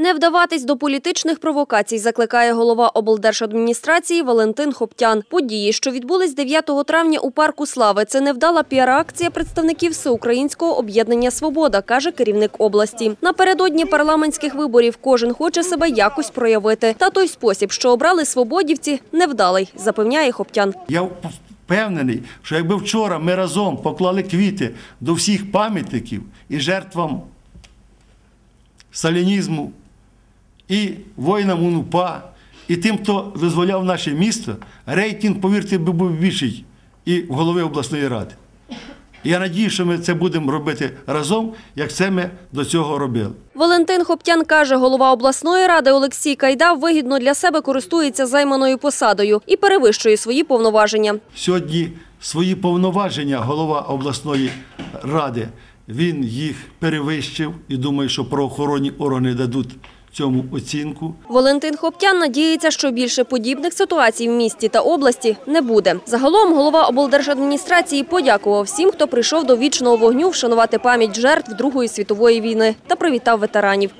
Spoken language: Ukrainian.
Не вдаватись до політичних провокацій закликає голова облдержадміністрації Валентин Хоптян. Події, що відбулись 9 травня у парку Слави, це невдала піар-акція представників Всеукраїнського об'єднання Свобода, каже керівник області. Напередодні парламентських виборів кожен хоче себе якось проявити. Та той спосіб, що обрали свободівці, невдалий, запевняє Хоптян. Я впевнений, що якби вчора ми разом поклали квіти до всіх пам'ятників і жертвам сталінізму, і воїнам УНУПА, і тим, хто визволяв наше місто, рейтинг, повірте, би був більший і в голови обласної ради. Я надію, що ми це будемо робити разом, як це ми до цього робили. Валентин Хоптян каже, голова обласної ради Олексій Кайда вигідно для себе користується займаною посадою і перевищує свої повноваження. Сьогодні свої повноваження голова обласної ради, він їх перевищив і думаю, що правоохоронні органи дадуть цьому оцінку. Валентин Хоптян надіється, що більше подібних ситуацій в місті та області не буде. Загалом голова облдержадміністрації подякував всім, хто прийшов до вічного вогню вшанувати пам'ять жертв Другої світової війни та привітав ветеранів.